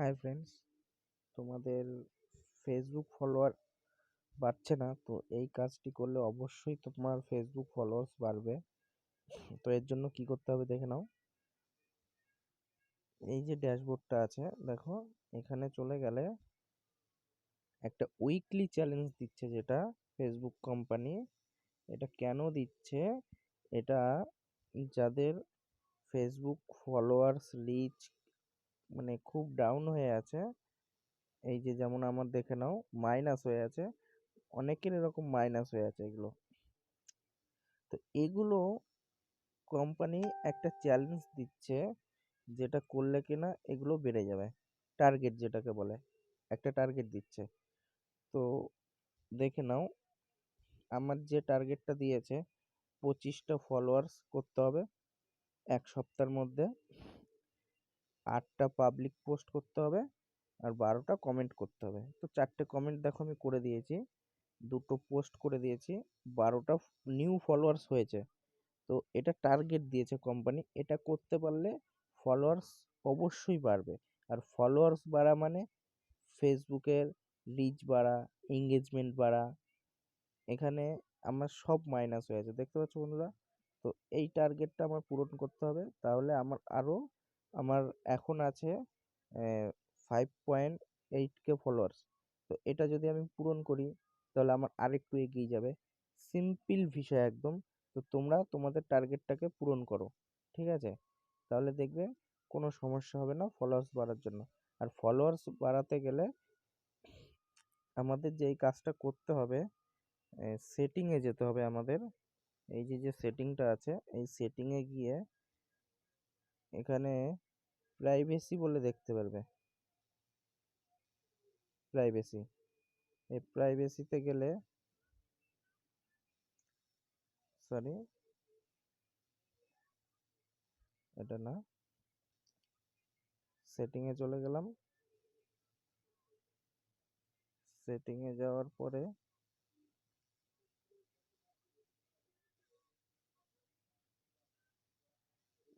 High friends তোমাদের Facebook follower বাড়ছে না? তো এই কাজটি করলে অবশ্যই তোমার ফেসবুক ফলোয়ার্স বাড়বে। তো এর জন্য কি করতে হবে দেখে নাও। এই যে ড্যাশবোর্ডটা আছে, দেখো, এখানে চলে গেলে একটা উইকলি চ্যালেঞ্জ দিচ্ছে যেটা ফেসবুক কোম্পানি এটা কেন দিচ্ছে? এটা যাদের ফেসবুক ফলোয়ার্স রিচ মানে খুব ডাউন হয়ে আছে। এই যে যেমন আমার দেখে নাও মাইনাস হয়ে আছে। অনেকের এরকম মাইনাস হয়ে আছে এগুলো। তো এগুলো কোম্পানি একটা চ্যালেঞ্জ দিচ্ছে যেটা করলে কিনা এগুলো বেড়ে যাবে। টার্গেট যেটাকে বলে, একটা টার্গেট দিচ্ছে। তো দেখে নাও, আমার যে টার্গেটটা দিয়েছে, পঁচিশটা ফলোয়ার্স করতে হবে এক সপ্তাহের মধ্যে। আটটা পাবলিক পোস্ট করতে হবে আর বারোটা কমেন্ট করতে হবে। তো চারটে কমেন্ট দেখো আমি করে দিয়েছি, দুটো পোস্ট করে দিয়েছি, বারোটা নিউ ফলোয়ার্স হয়েছে। তো এটা টার্গেট দিয়েছে কোম্পানি এটা করতে পারলে ফলোয়ার্স অবশ্যই বাড়বে। আর ফলোয়ার্স বাড়া মানে ফেসবুকের রিচ বাড়া এঙ্গেজমেন্ট বাড়া, এখানে আমার সব মাইনাস হয়েছে, দেখতে পাচ্ছ বন্ধুরা? তো এই টার্গেটটা আমার পূরণ করতে হবে, তাহলে আমার আরও আমার এখন আছে five point eight K followers তো এটা যদি আমি পূরণ করি, তাহলে আমার আরেকটু এগিয়ে যাবে। সিম্পল বিষয় একদম। তো তোমরা তোমাদের টার্গেটটাকে পূরণ করো, ঠিক আছে? তাহলে দেখবে কোনো সমস্যা হবে না ফলোয়ার্স বাড়ার জন্য। আর ফলোয়ার্স বাড়াতে গেলে আমাদের যে এই কাজটা করতে হবে সেটিংয়ে যেতে হবে আমাদের। এই যে যে সেটিংটা আছে, এই সেটিংয়ে গিয়ে এখানে প্রাইভেসি বলে দেখতে পারবে। প্রাইভেসি এই প্রাইভেসিতে গেলে সরি এটা না সেটিংয়ে চলে গেলাম। সেটিংয়ে যাওয়ার পরে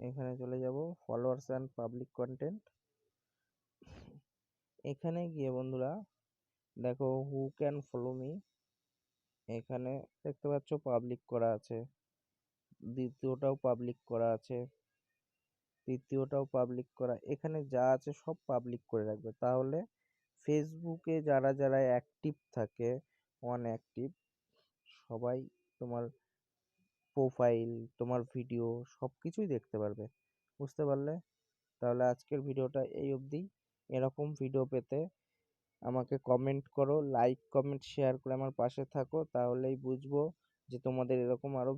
এখানে চলে যাব ফলোয়ার্স অ্যান্ড পাবলিক কন্টেন্ট এখানে গিয়ে বন্ধুরা, দেখো হু ক্যান ফলো মি এখানে দেখতে পাচ্ছ পাবলিক করা আছে, দ্বিতীয়টাও পাবলিক করা আছে, তৃতীয়টাও পাবলিক করা, এখানে যা আছে সব পাবলিক করে রাখবে। তাহলে ফেসবুকে যারা যারা অ্যাক্টিভ থাকে অন অ্যাক্টিভ সবাই তোমার প্রোফাইল তোমার ভিডিও সব কিছুই দেখতে পারবে। বুঝতে পারলে? তাহলে আজকের ভিডিওটা এই অবধি। এরকম ভিডিও পেতে আমাকে কমেন্ট করো লাইক কমেন্ট শেয়ার করে আমার পাশে থাকো। তাহলেই বুঝব যে তোমাদের এরকম আরও